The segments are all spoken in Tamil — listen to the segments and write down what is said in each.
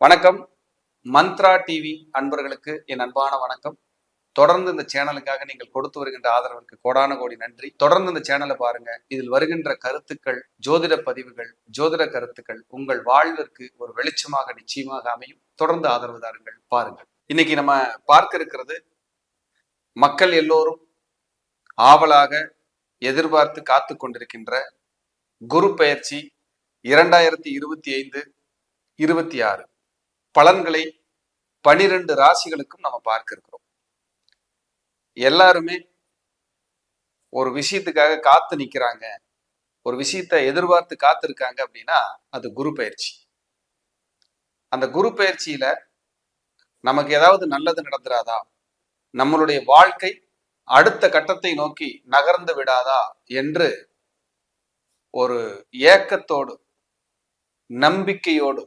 வணக்கம். மந்த்ரா டிவி அன்பர்களுக்கு என் அன்பான வணக்கம். தொடர்ந்து இந்த சேனலுக்காக நீங்கள் கொடுத்து வருகின்ற ஆதரவிற்கு கோடான கோடி நன்றி. தொடர்ந்து இந்த சேனலை பாருங்க. இதில் வருகின்ற கருத்துக்கள் ஜோதிட பதிவுகள் ஜோதிட கருத்துக்கள் உங்கள் வாழ்விற்கு ஒரு வெளிச்சமாக நிச்சயமாக அமையும். தொடர்ந்து ஆதரவு தாருங்கள். பாருங்கள். இன்னைக்கு நம்ம பார்க்க இருக்கிறது மக்கள் எல்லோரும் ஆவலாக எதிர்பார்த்து காத்து கொண்டிருக்கின்ற குரு பயிற்சி இரண்டாயிரத்தி இருபத்தி ஐந்து இருபத்தி ஆறு. பலன்களை பனிரெண்டு ராசிகளுக்கும் நம்ம பார்க்க இருக்கிறோம் எல்லாருமே ஒரு விஷயத்துக்காக காத்து நிக்கிறாங்க. ஒரு விஷயத்தை எதிர்பார்த்து காத்திருக்காங்க அப்படின்னா அது குரு பயிற்சி. அந்த குரு பயிற்சியில நமக்கு ஏதாவது நல்லது நடந்துராதா? நம்மளுடைய வாழ்க்கை அடுத்த கட்டத்தை நோக்கி நகர்ந்து விடாதா? என்று ஒரு ஏக்கத்தோடு நம்பிக்கையோடு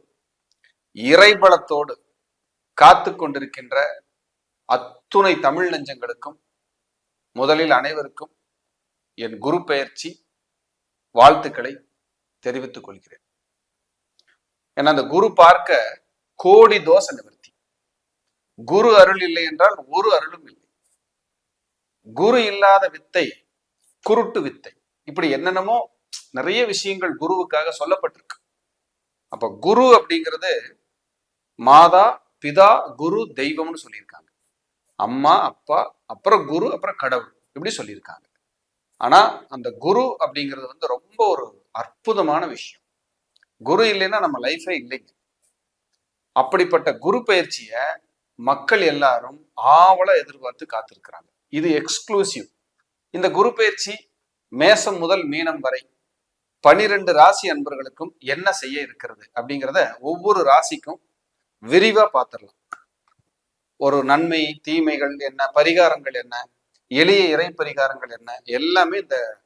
இறைபலத்தோடு காத்து கொண்டிருக்கின்ற அத்துணை தமிழ் நெஞ்சங்களுக்கும் முதலில் அனைவருக்கும் என் குரு பெயர்ச்சி வாழ்த்துக்களை தெரிவித்துக் கொள்கிறேன். ஏன்னா அந்த குரு பார்க்க கோடி தோஷ நிவர்த்தி. குரு அருள் இல்லை என்றால் ஒரு அருளும் இல்லை. குரு இல்லாத வித்தை குருட்டு வித்தை. இப்படி என்னென்னமோ நிறைய விஷயங்கள் குருவுக்காக சொல்லப்பட்டிருக்கு. அப்ப குரு அப்படிங்கிறது மாதா பிதா குரு தெய்வம்னு சொல்லியிருக்காங்க. அம்மா அப்பா அப்புறம் குரு அப்புறம் கடவுள் இப்படி சொல்லியிருக்காங்க. ஆனா அந்த குரு அப்படிங்கிறது வந்து ரொம்ப ஒரு அற்புதமான விஷயம். குரு இல்லைன்னா நம்ம லைஃபே இல்லைங்க. அப்படிப்பட்ட குரு பயிற்சியை மக்கள் எல்லாரும் ஆவலை எதிர்பார்த்து காத்திருக்கிறாங்க. இது எக்ஸ்க்ளூசிவ் இந்த குரு பயிற்சி மேசம் முதல் மீனம் வரை பனிரெண்டு ராசி அன்பர்களுக்கும் என்ன செய்ய இருக்கிறது அப்படிங்கிறத ஒவ்வொரு ராசிக்கும் விரிவா பார்த்துடலாம். ஒரு நன்மை தீமைகள் என்ன பரிகாரங்கள் என்ன எளிய இறை பரிகாரங்கள் என்ன எல்லாமே இந்த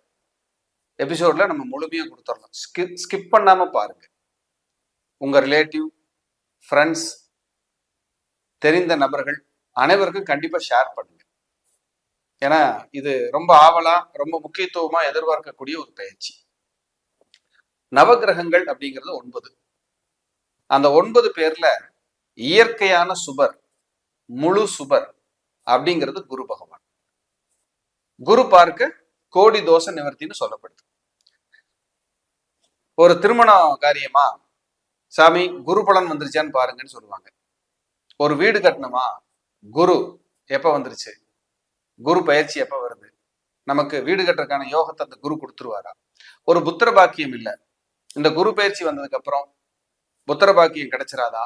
எபிசோட்ல நம்ம முழுமையா கொடுத்துடலாம். ஸ்கிப் ஸ்கிப் பண்ணாம பாருங்க. உங்க ரிலேட்டிவ் ஃப்ரெண்ட்ஸ் தெரிந்த நபர்கள் அனைவருக்கும் கண்டிப்பா ஷேர் பண்ணுங்க. ஏன்னா இது ரொம்ப ஆவலா ரொம்ப முக்கியத்துவமா எதிர்பார்க்கக்கூடிய ஒரு பயிற்சி. நவகிரகங்கள் அப்படிங்கிறது ஒன்பது. அந்த ஒன்பது பேர்ல இயற்கையான சுபர் முழு சுபர் அப்படிங்கிறது குரு பகவான். குரு பார்க்க கோடி தோஷ நிவர்த்தின்னு சொல்லப்படுது. ஒரு திருமண காரியமா சாமி குரு பலன் வந்துருச்சான்னு பாருங்கன்னு சொல்லுவாங்க. ஒரு வீடு கட்டணுமா? குரு எப்ப வந்துருச்சு? குரு பயிற்சி எப்ப வருது? நமக்கு வீடு கட்டுறதுக்கான யோகத்தை அந்த குரு கொடுத்துருவாரா? ஒரு புத்திர பாக்கியம் இல்லை. இந்த குரு பயிற்சி வந்ததுக்கு அப்புறம் புத்திர பாக்கியம் கிடைச்சிராதா?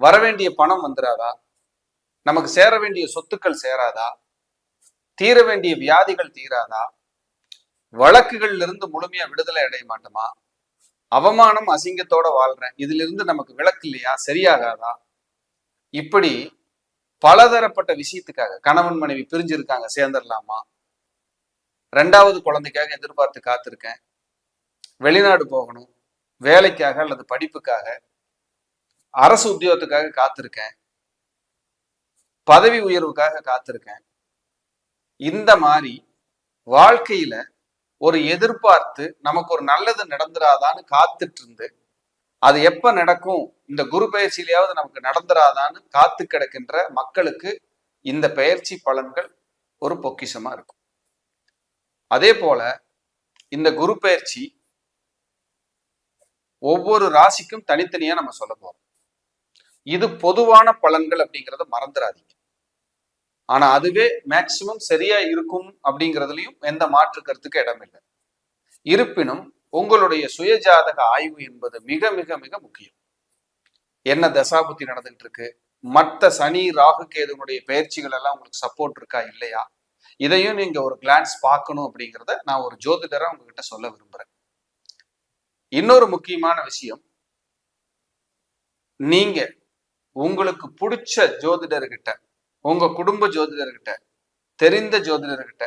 வரவேண்டிய பணம் வந்துடாதா நமக்கு சேர வேண்டிய சொத்துக்கள் சேராதா? தீர வேண்டிய வியாதிகள் தீராதா? வழக்குகள்ல இருந்து முழுமையா விடுதலை அடைய மாட்டோமா? அவமானம் அசிங்கத்தோட வாழ்றேன். இதுல இருந்து நமக்கு விளக்கு இல்லையா? சரியாகாதா? இப்படி பலதரப்பட்ட விஷயத்துக்காக கணவன் மனைவி பிரிஞ்சிருக்காங்க சேர்ந்துடலாமா ரெண்டாவது குழந்தைக்காக எதிர்பார்த்து காத்திருக்கேன். வெளிநாடு போகணும். வேலைக்காக அல்லது படிப்புக்காக. அரசு உத்தியோகத்துக்காக காத்திருக்கேன். பதவி உயர்வுக்காக காத்திருக்கேன். இந்த மாதிரி வாழ்க்கையில ஒரு எதிர்பார்த்து நமக்கு ஒரு நல்லது நடந்துராதான்னு காத்துட்டு இருந்து அது எப்ப நடக்கும் இந்த குரு பயிற்சியிலேயாவது நமக்கு நடந்துராதான்னு காத்து கிடக்கின்ற மக்களுக்கு இந்த பயிற்சி பலன்கள் ஒரு பொக்கிஷமா இருக்கும். அதே போல இந்த குரு பயிற்சி ஒவ்வொரு ராசிக்கும் தனித்தனியா நம்ம சொல்ல போறோம். இது பொதுவான பலன்கள் அப்படிங்கிறத மறந்துடாதீங்க. ஆனா அதுவே மேக்சிமம் சரியா இருக்கும் அப்படிங்கிறதுலயும் எந்த மாற்று கருத்துக்கு இடமில்லை. இருப்பினும் உங்களுடைய சுயஜாதக ஆய்வு என்பது மிக மிக மிக முக்கியம். என்ன தசாபுத்தி நடந்துட்டு இருக்கு மற்ற சனி ராகு கேதுனுடைய பயிற்சிகள் எல்லாம் உங்களுக்கு சப்போர்ட் இருக்கா இல்லையா? இதையும் நீங்க ஒரு கிளான்ஸ் பார்க்கணும் அப்படிங்கிறத நான் ஒரு ஜோதிடரா உங்ககிட்ட சொல்ல விரும்புறேன். இன்னொரு முக்கியமான விஷயம் நீங்க உங்களுக்கு பிடிச்ச ஜோதிடர்கிட்ட உங்க குடும்ப ஜோதிடர்கிட்ட தெரிந்த ஜோதிடர்கிட்ட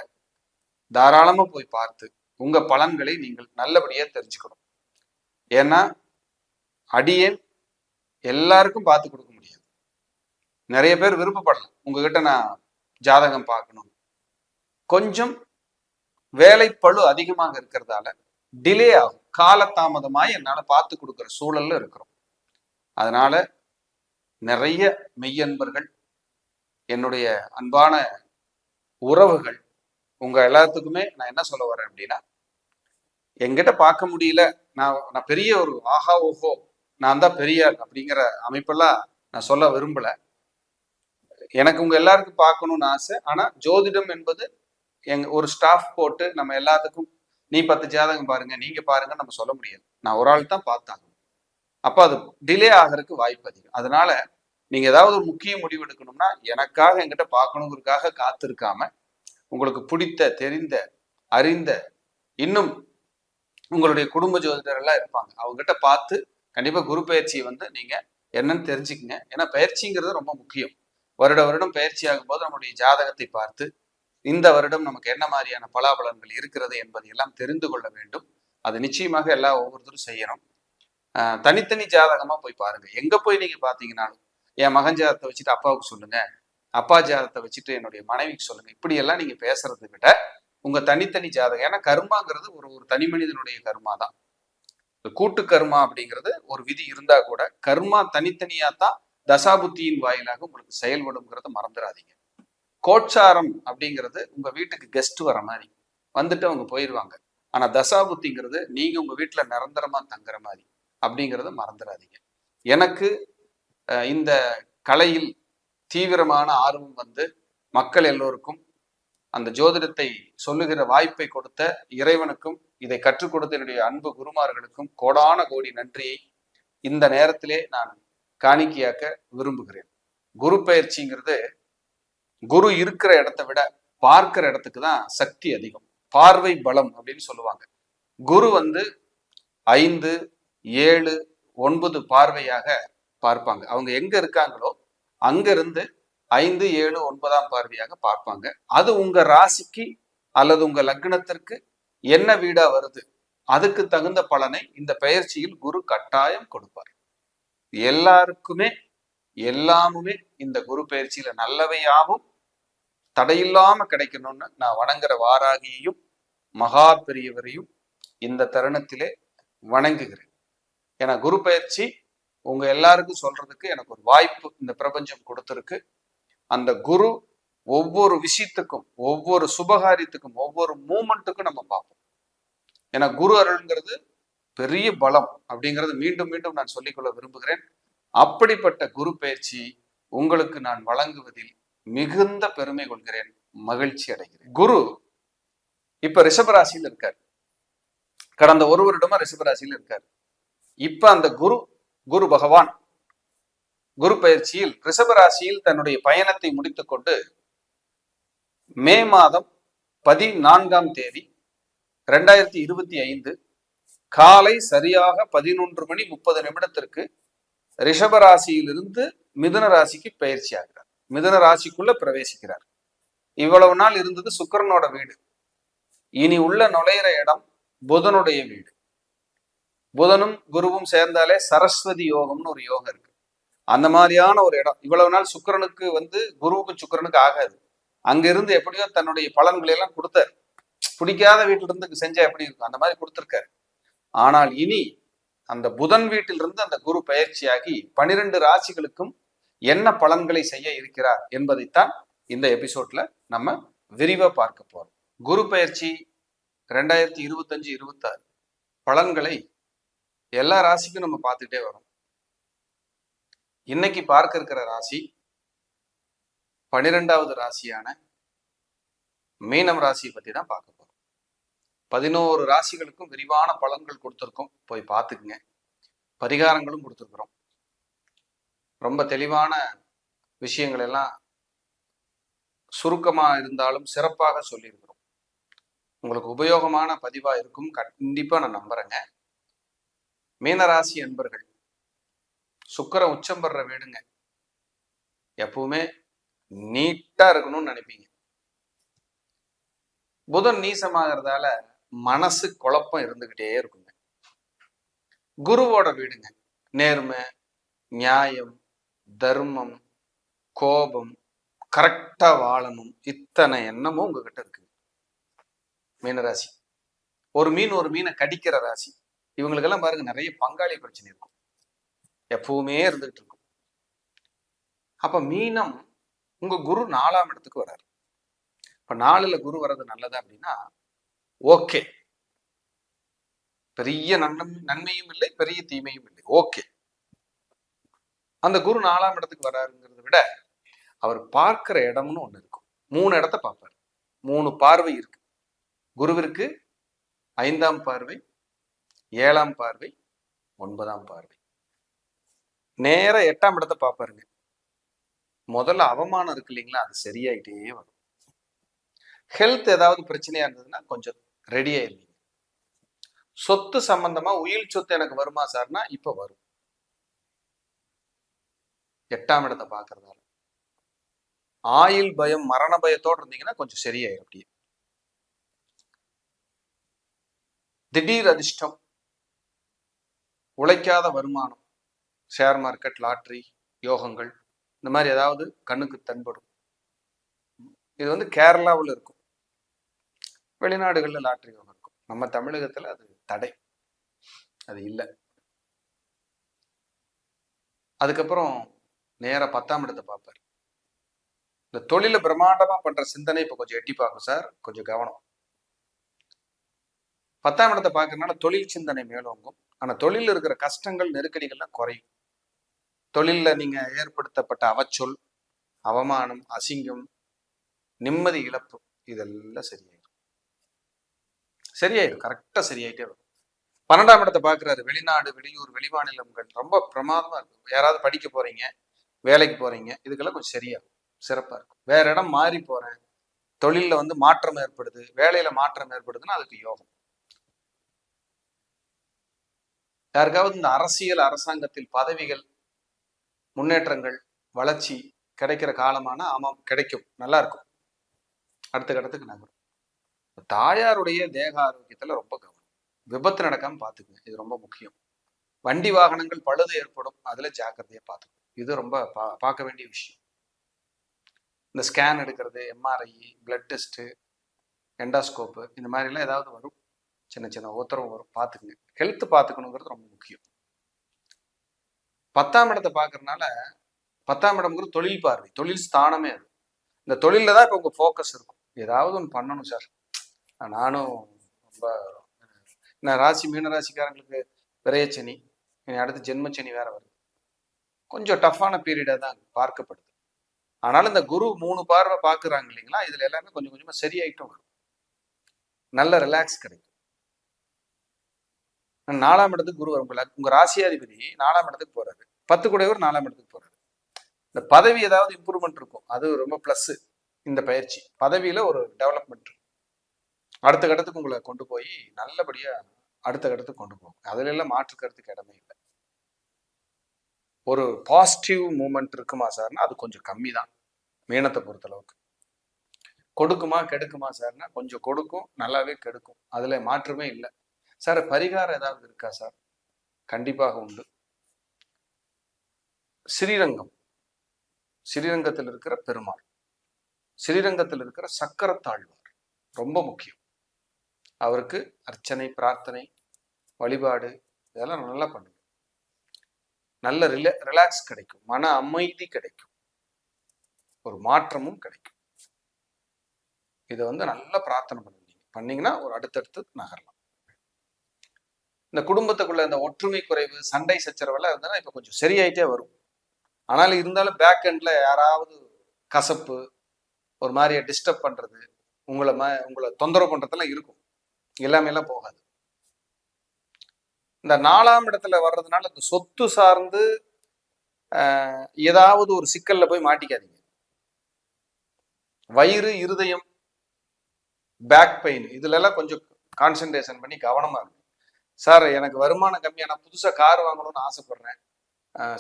தாராளமா போய் பார்த்து உங்க பலன்களை நீங்கள் நல்லபடியா தெரிஞ்சுக்கணும். ஏன்னா அடியேன் எல்லாருக்கும் பார்த்து கொடுக்க முடியாது. நிறைய பேர் விருப்பப்படலாம். உங்ககிட்ட நான் ஜாதகம் பார்க்கணும். கொஞ்சம் வேலைப்பழு அதிகமாக இருக்கிறதால டிலே ஆகும். காலதாமதமாய் என்னால் பார்த்து கொடுக்குற சூழல்ல இருக்கிறோம். அதனால நிறைய மெய்யன்பர்கள் என்னுடைய அன்பான உறவுகள் உங்க எல்லாத்துக்குமே நான் என்ன சொல்ல வரேன் அப்படின்னா எங்கிட்ட பார்க்க முடியல நான் நான் பெரிய ஒரு ஆஹா ஓஹோ நான் தான் பெரிய அப்படிங்கிற அமைப்பெல்லாம் நான் சொல்ல விரும்பல. எனக்கு உங்க எல்லாருக்கும் பார்க்கணும்னு ஆசை. ஆனா ஜோதிடம் என்பது எங்க ஒரு ஸ்டாஃப் போட்டு நம்ம எல்லாத்துக்கும் நீ பத்து ஜாதகம் பாருங்க நீங்க பாருங்க நம்ம சொல்ல முடியாது. நான் ஒரு ஆள் தான் பார்த்தாங்க அப்போ அது டிலே ஆகிறதுக்கு வாய்ப்பு அதிகம். அதனால நீங்க ஏதாவது ஒரு முக்கிய முடிவு எடுக்கணும்னா எனக்காக என்கிட்ட பார்க்கணுங்கிறதுக்காக காத்திருக்காம உங்களுக்கு பிடித்த தெரிந்த அறிந்த இன்னும் உங்களுடைய குடும்ப ஜோதிடர் எல்லாம் இருப்பாங்க. அவங்ககிட்ட பார்த்து கண்டிப்பா குரு பயிற்சியை வந்து நீங்க என்னன்னு தெரிஞ்சுக்கங்க. ஏன்னா பயிற்சிங்கிறது ரொம்ப முக்கியம். வருட வருடம் பயிற்சி ஆகும்போது நம்முடைய ஜாதகத்தை பார்த்து இந்த வருடம் நமக்கு என்ன மாதிரியான பலாபலன்கள் இருக்கிறது என்பதை எல்லாம் தெரிந்து கொள்ள வேண்டும். அது நிச்சயமாக எல்லா ஒவ்வொருத்தரும் செய்யணும். தனித்தனி ஜாதகமா போய் பாருங்க. எங்க போய் நீங்க பாத்தீங்கன்னாலும் என் மகன் ஜாதகத்தை வச்சுட்டு அப்பாவுக்கு சொல்லுங்க. அப்பா ஜாதகத்தை வச்சுட்டு என்னுடைய மனைவிக்கு சொல்லுங்க. இப்படி எல்லாம் நீங்க பேசுறதை விட உங்க தனித்தனி ஜாதகம். ஏன்னா கர்மாங்கிறது ஒரு ஒரு தனி மனிதனுடைய கர்மா தான். கூட்டு கர்மா அப்படிங்கிறது ஒரு விதி இருந்தா கூட கர்மா தனித்தனியா தான் தசாபுத்தியின் வாயிலாக உங்களுக்கு செயல்படுங்கிறத மறந்துடாதீங்க. கோட்சாரம் அப்படிங்கிறது உங்க வீட்டுக்கு கெஸ்ட் வர மாதிரி. வந்துட்டு அவங்க போயிடுவாங்க ஆனா தசாபுத்திங்கிறது நீங்க உங்க வீட்டுல நிரந்தரமா தங்குற மாதிரி. அப்படிங்கிறத மறந்துடாதீங்க எனக்கு இந்த கலையில் தீவிரமான ஆர்வம் வந்து மக்கள் எல்லோருக்கும் அந்த ஜோதிடத்தை சொல்லுகிற வாய்ப்பை கொடுத்த இறைவனுக்கும் இதை கற்றுக் கொடுத்த என்னுடைய அன்பு குருமார்களுக்கும் கோடான கோடி நன்றியை இந்த நேரத்திலே நான் காணிக்கையாக்க விரும்புகிறேன். குரு பயிற்சிங்கிறது குரு இருக்கிற இடத்தை விட பார்க்கிற இடத்துக்கு தான் சக்தி அதிகம். பார்வை பலம் அப்படின்னு சொல்லுவாங்க. குரு வந்து ஐந்து ஏழு ஒன்பது பார்வையாக பார்ப்பாங்க. அவங்க எங்க இருக்காங்களோ அங்கிருந்து ஐந்து ஏழு ஒன்பதாம் பார்வையாக பார்ப்பாங்க. அது உங்க ராசிக்கு அல்லது உங்க லக்னத்திற்கு என்ன வீடா வருது அதுக்கு தகுந்த பலனை இந்த பெயர்ச்சியில் குரு கட்டாயம் கொடுப்பார். எல்லாருக்குமே எல்லாமுமே இந்த குரு பயிற்சியில நல்லவையாகவும் தடையில்லாம கிடைக்கணும்னு நான் வணங்குற வாராகியையும் மகா பெரியவரையும் இந்த தருணத்திலே வணங்குகிறேன். ஏன்னா குரு பயிற்சி உங்க எல்லாருக்கும் சொல்றதுக்கு எனக்கு ஒரு வாய்ப்பு இந்த பிரபஞ்சம் கொடுத்துருக்கு. அந்த குரு ஒவ்வொரு விஷயத்துக்கும் ஒவ்வொரு சுபகாரியத்துக்கும் ஒவ்வொரு மூமெண்ட்டுக்கும் நம்ம பார்ப்போம். ஏன்னா குரு அருள்ங்கிறது பெரிய பலம் அப்படிங்கிறது மீண்டும் மீண்டும் நான் சொல்லிக்கொள்ள விரும்புகிறேன். அப்படிப்பட்ட குரு பயிற்சி உங்களுக்கு நான் வழங்குவதில் மிகுந்த பெருமை கொள்கிறேன் மகிழ்ச்சி அடைகிறேன். குரு இப்ப ரிஷபராசியில் இருக்கார். கடந்த ஒரு வருடமா ரிஷபராசியில் இருக்காரு. இப்ப அந்த குரு குரு பகவான் குரு பயிற்சியில் ரிஷபராசியில் தன்னுடைய பயணத்தை முடித்துக்கொண்டு மே மாதம் பதினான்காம் தேதி ரெண்டாயிரத்தி இருபத்தி ஐந்து காலை சரியாக பதினொன்று மணி முப்பது நிமிடத்திற்கு ரிஷபராசியிலிருந்து மிதுன ராசிக்கு பயிற்சி ஆகிறார். மிதுன ராசிக்குள்ள பிரவேசிக்கிறார். இவ்வளவு நாள் இருந்தது சுக்கிரனோட வீடு. இனி உள்ள நுழையிற இடம் புதனுடைய வீடு. புதனும் குருவும் சேர்ந்தாலே சரஸ்வதி யோகம்னு ஒரு யோகம் இருக்கு. அந்த மாதிரியான ஒரு இடம். இவ்வளவு நாள் சுக்கிரனுக்கு வந்து குருவுக்கும் சுக்கிரனுக்கு ஆகாது. அங்க இருந்து எப்படியோ தன்னுடைய பலன்களை எல்லாம் கொடுத்தாரு. பிடிக்காத வீட்டுல இருந்து செஞ்சா எப்படி இருக்கும்? அந்த மாதிரி கொடுத்திருக்காரு. ஆனால் இனி அந்த புதன் வீட்டிலிருந்து அந்த குரு பயிற்சியாகி பனிரெண்டு ராசிகளுக்கும் என்ன பலன்களை செய்ய இருக்கிறார் என்பதைத்தான் இந்த எபிசோட்ல நம்ம விரிவா பார்க்க போறோம். குரு பயிற்சி ரெண்டாயிரத்தி இருபத்தஞ்சு இருபத்தாறு பலன்களை எல்லா ராசிக்கும் நம்ம பார்த்துட்டே வரோம். இன்னைக்கு பார்க்க இருக்கிற ராசி பனிரெண்டாவது ராசியான மீனம் ராசியை பத்தி தான் பார்க்க போறோம். பதினோரு ராசிகளுக்கும் விரிவான பலன்கள் கொடுத்துருக்கோம். போய் பார்த்துக்குங்க. பரிகாரங்களும் கொடுத்துருக்குறோம். ரொம்ப தெளிவான விஷயங்கள் எல்லாம் சுருக்கமா இருந்தாலும் சிறப்பாக சொல்லியிருக்கிறோம். உங்களுக்கு உபயோகமான பதிவா இருக்கும். கண்டிப்பா நான் நம்புறேங்க. மீனராசி அன்பர்கள் சுக்கரம் உச்சம் பெற வீடுங்க எப்பவுமே நீட்டா இருக்கணும்னு நினைப்பீங்க. புதன் நீசமாகிறதால மனசு குழப்பம் இருந்துகிட்டே இருக்குங்க. குருவோட வீடுங்க. நேர்மை நியாயம் தர்மம் கோபம் கரெக்டா வாழணும். இத்தனை எண்ணமும் உங்ககிட்ட இருக்கு. மீனராசி. ஒரு மீன் ஒரு மீனை கடிக்கிற ராசி. இவங்களுக்கெல்லாம் பாருங்க நிறைய பங்காளி பிரச்சனை இருக்கும். எப்பவுமே இருந்துகிட்டு இருக்கும். அப்ப மீனம் உங்க குரு நாலாம் இடத்துக்கு வராரு. இப்ப நாலுல குரு வர்றது நல்லது அப்படின்னா ஓகே. பெரிய நன்மை நன்மையும் இல்லை பெரிய தீமையும் இல்லை. ஓகே. அந்த குரு நாலாம் இடத்துக்கு வராருங்கிறத விட அவர் பார்க்கிற இடம்னு ஒண்ணு இருக்கும். மூணு இடத்த பார்ப்பார். மூணு பார்வை இருக்கு. குருவிற்கு ஐந்தாம் பார்வை ஏழாம் பார்வை ஒன்பதாம் பார்வை. நேர எட்டாம் இடத்தை பார்ப்பாருங்க. முதல்ல அவமானம் இருக்கு இல்லைங்களா? அது சரியாயிட்டே வரும். ஹெல்த் ஏதாவது பிரச்சனையா இருந்ததுன்னா கொஞ்சம் ரெடி ஆயிருவீங்க சொத்து சம்பந்தமா உயிர் சொத்து எனக்கு வருமா சார்னா இப்ப வரும். எட்டாம் இடத்தை பார்க்கறதால. ஆயில் பயம் மரண பயத்தோடு இருந்தீங்கன்னா கொஞ்சம் சரியாயிரும் அப்படியே. திடீர் அதிர்ஷ்டம் உழைக்காத வருமானம் ஷேர் மார்க்கெட் லாட்ரி யோகங்கள் இந்த மாதிரி ஏதாவது கண்ணுக்கு தென்படும். இது வந்து கேரளாவில் இருக்கும். வெளிநாடுகளில் லாட்ரி யோகம் இருக்கும். நம்ம தமிழகத்துல அது தடை. அது இல்லை. அதுக்கப்புறம் நேரா பத்தாம் இடத்தை பார்ப்பார். இந்த தொழில பிரம்மாண்டமா பண்ற சிந்தனை இப்போ கொஞ்சம் எட்டி பார்க்கும் சார். கொஞ்சம் கவனம். பத்தாம் இடத்தை பார்க்கறதுனால தொழில் சிந்தனை மேலோங்கும். ஆனா தொழிலில் இருக்கிற கஷ்டங்கள் நெருக்கடிகள்லாம் குறையும். தொழில்ல நீங்க ஏற்படுத்தப்பட்ட அவச்சொல் அவமானம் அசிங்கம் நிம்மதி இழப்பு இதெல்லாம் சரியாயிடும் சரியாயிடும் கரெக்டா சரியாயிட்டே வரும். பன்னெண்டாம் இடத்தை பார்க்குறாரு. வெளிநாடு வெளியூர் வெளிமாநிலங்கள் ரொம்ப பிரமாதமா இருக்கும். யாராவது படிக்க போறீங்க வேலைக்கு போறீங்க இதுக்கெல்லாம் கொஞ்சம் சரியாகும். சிறப்பா இருக்கும். வேற இடம் மாறி போறேன். தொழில்ல வந்து மாற்றம் ஏற்படுது. வேலையில மாற்றம் ஏற்படுதுன்னா அதுக்கு யோகம். யாருக்காவது இந்த அரசியல் அரசாங்கத்தில் பதவிகள் முன்னேற்றங்கள் வளர்ச்சி கிடைக்கிற காலமான ஆமாம் கிடைக்கும். நல்லா இருக்கும் அடுத்த கட்டத்துக்கு நகரும். தாயாருடைய தேக ஆரோக்கியத்துல ரொம்ப கவனம். விபத்து நடக்காம பாத்துக்குங்க. இது ரொம்ப முக்கியம். வண்டி வாகனங்கள் பழுது ஏற்படும். அதுல ஜாக்கிரதையா பாத்துக்கணும். இது ரொம்ப பா பார்க்க வேண்டிய விஷயம். இந்த ஸ்கேன் எடுக்கிறது எம்ஆர்ஐ பிளட் டெஸ்ட்டு எண்டாஸ்கோப்பு இந்த மாதிரிலாம் ஏதாவது வரும். சின்ன சின்ன உத்தரவு வரும். பார்த்துக்குங்க. ஹெல்த் பார்த்துக்கணுங்கிறது ரொம்ப முக்கியம். பத்தாம் இடத்தை பார்க்கறனால பத்தாம் இடம்ங்கிறது தொழில் பார்வை. தொழில் ஸ்தானமே அது. இந்த தொழிலில் தான் இப்போ உங்கள் ஃபோக்கஸ் இருக்கும். ஏதாவது ஒன்று பண்ணணும் சார் நானும் ரொம்ப நான் ராசி மீன ராசிக்காரங்களுக்கு விரையச்சனி இனி அடுத்து ஜென்மச்சனி வேற வருது. கொஞ்சம் டஃப்பான பீரியடாக தான் பார்க்கப்படுது. ஆனாலும் இந்த குரு மூணு பார்வை பார்க்குறாங்க இல்லைங்களா? இதுல எல்லாமே கொஞ்சம் கொஞ்சமா சரியாயிட்டும் வரும். நல்ல ரிலாக்ஸ் கிடைக்கும். நாலாம் இடத்துக்கு குரு வரும் உங்க ராசியாதிபதி நாலாம் இடத்துக்கு போறாரு. பத்து கூடையவர் நாலாம் இடத்துக்கு போறாரு. இந்த பதவி ஏதாவது இம்ப்ரூவ்மெண்ட் இருக்கும். அது ரொம்ப பிளஸ் இந்த பயிற்சி. பதவியில ஒரு டெவலப்மெண்ட் இருக்கும் அடுத்த கட்டத்துக்கு உங்களை கொண்டு போய் நல்லபடியா அடுத்த கட்டத்துக்கு கொண்டு போகும் அதுல எல்லாம் மாற்றுக்கிறதுக்கு இடமே இல்லை. ஒரு பாசிட்டிவ் மூமெண்ட் இருக்குமா சார்னா அது கொஞ்சம் கம்மி தான். மீனத்தை பொறுத்தளவுக்கு கொடுக்குமா கெடுக்குமா சார்னா கொஞ்சம் கொடுக்கும் நல்லாவே கெடுக்கும். அதுல மாற்றமே இல்லை. சார் பரிகாரம் ஏதாவது இருக்கா சார்? கண்டிப்பாக உண்டு. ஸ்ரீரங்கம். ஸ்ரீரங்கத்தில் இருக்கிற பெருமாள். ஸ்ரீரங்கத்தில் இருக்கிற சக்கரத்தாழ்வார். ரொம்ப முக்கியம். அவருக்கு அர்ச்சனை பிரார்த்தனை வழிபாடு இதெல்லாம் நல்லா பண்ணுங்க. நல்ல ரில ரிலாக்ஸ் கிடைக்கும். மன அமைதி கிடைக்கும். ஒரு மாற்றமும் கிடைக்கும். இதை வந்து நல்லா பிரார்த்தனை பண்ணுவீங்க பண்ணீங்கன்னா ஒரு அடுத்தடுத்து நகரலாம். இந்த குடும்பத்துக்குள்ள இந்த ஒற்றுமை குறைவு சண்டை சச்சரவெல்லாம் இருந்ததுன்னா இப்போ கொஞ்சம் சரியாயிட்டே வரும். ஆனாலும் இருந்தாலும் பேக் எண்ட்ல யாராவது கசப்பு ஒரு மாதிரியை டிஸ்டர்ப் பண்றது உங்களை ம உங்களை தொந்தரவு பண்ணுறதெல்லாம் இருக்கும். எல்லாமே எல்லாம் போகாது. இந்த நாலாம் இடத்துல வர்றதுனால இந்த சொத்து சார்ந்து ஏதாவது ஒரு சிக்கல்ல போய் மாட்டிக்காதீங்க. வயிறு இருதயம் பேக் பெயின் இதுல எல்லாம் கொஞ்சம் கான்சென்ட்ரேஷன் பண்ணி கவனமா இருக்கு சார் எனக்கு வருமானம் கம்மி நான் புதுசாக கார் வாங்கணும்னு ஆசைப்பட்றேன்.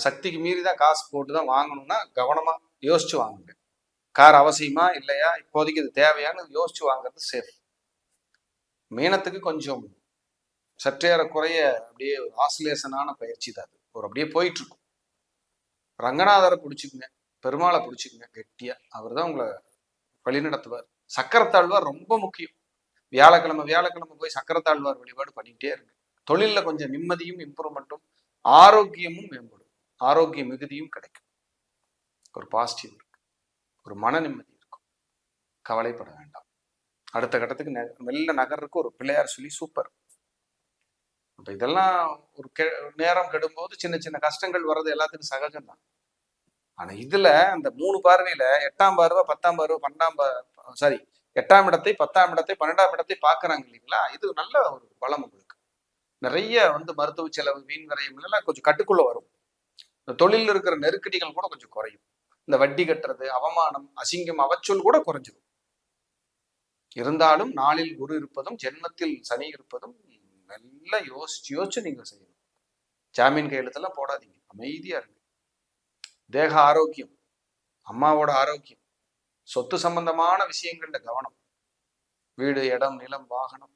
சக்திக்கு மீறி தான் காசு போட்டு தான் வாங்கணும்னா கவனமாக யோசிச்சு வாங்குங்க. கார் அவசியமா இல்லையா? இப்போதைக்கு இது தேவையான்னு யோசிச்சு வாங்குறது சேஃப் மீனத்துக்கு கொஞ்சம் சற்றேற குறைய அப்படியே ஆசிலேஷனான பயிற்சி தான் அது. ஒரு அப்படியே போயிட்டு இருக்கும் ரங்கநாதரை பிடிச்சிக்குங்க பெருமாளை பிடிச்சிக்குங்க கெட்டியா. அவர் தான் உங்களை வழிநடத்துவார் சக்கரத்தாழ்வார் ரொம்ப முக்கியம். வியாழக்கிழமை வியாழக்கிழமை போய் சக்கரத்தாழ்வார் வழிபாடு பண்ணிக்கிட்டே இருக்கு தொழிலில் கொஞ்சம் நிம்மதியும் இம்ப்ரூவ்மெண்ட்டும் ஆரோக்கியமும் மேம்படும். ஆரோக்கிய மிகுதியும் கிடைக்கும். ஒரு பாசிட்டிவ் இருக்கு. ஒரு மன நிம்மதி இருக்கும். கவலைப்பட வேண்டாம். அடுத்த கட்டத்துக்கு மெல்ல நகர்றதுக்கு ஒரு பிள்ளையார் சொல்லி சூப்பர் அப்போ இதெல்லாம் ஒரு கெ- நேரம் கெடும்போது சின்ன சின்ன கஷ்டங்கள் வர்றது எல்லாத்துக்கும் சகஜம்தான் ஆனா இதுல அந்த மூணு பார்வையில எட்டாம் பார்வை பத்தாம் பார்வை பன்னெண்டாம் சாரி எட்டாம் இடத்தை பத்தாம் இடத்தை பன்னெண்டாம் இடத்தை பாக்குறாங்க இல்லைங்களா? இது நல்ல ஒரு பலம் உங்களுக்கு. நிறைய வந்து மருத்துவ செலவு வீண் விரயம் எல்லாம் கொஞ்சம் கட்டுக்குள்ள வரும். இந்த தொழிலில் இருக்கிற நெருக்கடிகள் கூட கொஞ்சம் குறையும். இந்த வட்டி கட்டுறது அவமானம் அசிங்கம் அவச்சொல் கூட குறைஞ்சிடும் இருந்தாலும் நாளில் குரு இருப்பதும் ஜென்மத்தில் சனி இருப்பதும் நல்லா யோசிச்சு யோசிச்சு நீங்க செய்யணும். ஜாமீன் கையெழுத்தெல்லாம் போடாதீங்க. அமைதியா இருங்க. தேக ஆரோக்கியம் அம்மாவோட ஆரோக்கியம் சொத்து சம்பந்தமான விஷயங்கள்ல கவனம். வீடு இடம் நிலம் வாகனம்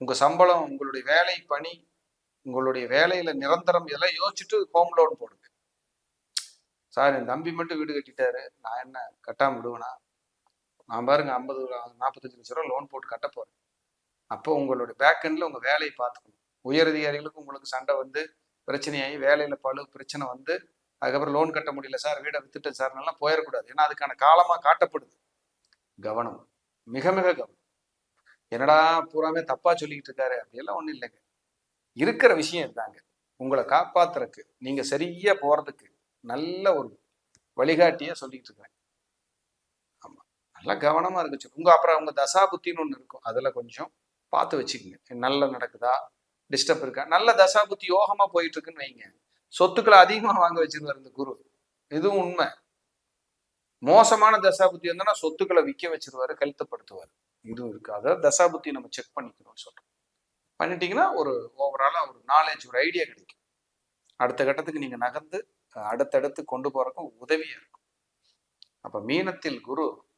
உங்கள் சம்பளம் உங்களுடைய வேலை பணி உங்களுடைய வேலையில் நிரந்தரம் இதெல்லாம் யோசிச்சுட்டு ஹோம் லோன் போடுங்க. சார் என் தம்பி மட்டும் வீடு கட்டிட்டாரு. நான் என்ன கட்டாம விடுவேனா? நான் பாருங்க ஐம்பது நாற்பத்தஞ்சு லட்ச ரூபா லோன் போட்டு கட்ட போறேன். அப்போ உங்களுடைய பேக்கெண்டில் உங்கள் வேலையை பார்த்துக்கணும். உயர் அதிகாரிகளுக்கு உங்களுக்கு சண்டை வந்து பிரச்சனையாகி வேலையில் பழு பிரச்சனை வந்து அதுக்கப்புறம் லோன் கட்ட முடியல சார் வீடை வித்துட்டேன் சார்னெல்லாம் போயிடக்கூடாது. ஏன்னா அதுக்கான காலமாக காட்டப்படுது. கவனம். மிக மிக கவனம். என்னடா பூராமே தப்பா சொல்லிக்கிட்டு இருக்காரு அப்படியெல்லாம் ஒண்ணும் இல்லைங்க. இருக்கிற விஷயம் இதாங்க. உங்களை காப்பாத்துறதுக்கு நீங்க சரியா போறதுக்கு நல்ல ஒரு வழிகாட்டியா சொல்லிக்கிட்டு இருக்கிறேன் ஆமா. நல்லா கவனமா இருந்துச்சு உங்க அப்புறம் உங்க தசா புத்தின்னு ஒண்ணு இருக்கும். அதுல கொஞ்சம் பார்த்து வச்சுக்கோங்க. நல்ல நடக்குதா? டிஸ்டர்ப் இருக்கா? நல்ல தசா புத்தி யோகமா போயிட்டு இருக்குன்னு வைங்க. சொத்துக்களை அதிகமா வாங்க வச்சிருவாரு இந்த குரு. இதுவும் உண்மை. மோசமான தசாபுத்தி வந்தா சொத்துக்களை விற்க வச்சிருவாரு கழுத்தப்படுத்துவார். இதுவும் இருக்கு. அதாவது தசாபுத்தி நம்ம செக் பண்ணிக்கணும்னு சொல்றோம். பண்ணிட்டீங்கன்னா ஒரு ஓவராலா ஒரு நாலேஜ் ஒரு ஐடியா கிடைக்கும். அடுத்த கட்டத்துக்கு நீங்க நகர்ந்து அடுத்தடுத்து கொண்டு போறதுக்கும் உதவியா இருக்கும். அப்ப மீனத்தில் குரு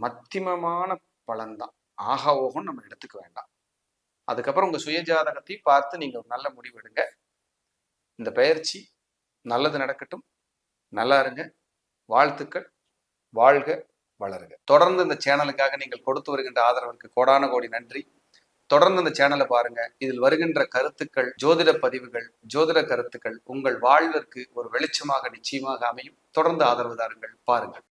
மத்தியமமான பலன்தான். ஆகா ஓகம் நம்ம எடுத்துக்க வேண்டாம். அதுக்கப்புறம் உங்க சுயஜாதகத்தையும் பார்த்து நீங்க ஒரு நல்ல முடிவு எடுங்க. இந்த பயிற்சி நல்லது நடக்கட்டும். நல்லா இருங்க. வாழ்த்துக்கள். வாழ்க வளருக. தொடர்ந்து இந்த சேனலுக்காக நீங்கள் கொடுத்து வருகின்ற ஆதரவிற்கு கோடான கோடி நன்றி. தொடர்ந்து இந்த சேனலை பாருங்க. இதில் வருகின்ற கருத்துக்கள் ஜோதிட பதிவுகள் ஜோதிட கருத்துக்கள் உங்கள் வாழ்விற்கு ஒரு வெளிச்சமாக நிச்சயமாக அமையும். தொடர்ந்து ஆதரவு தாருங்கள். பாருங்கள்.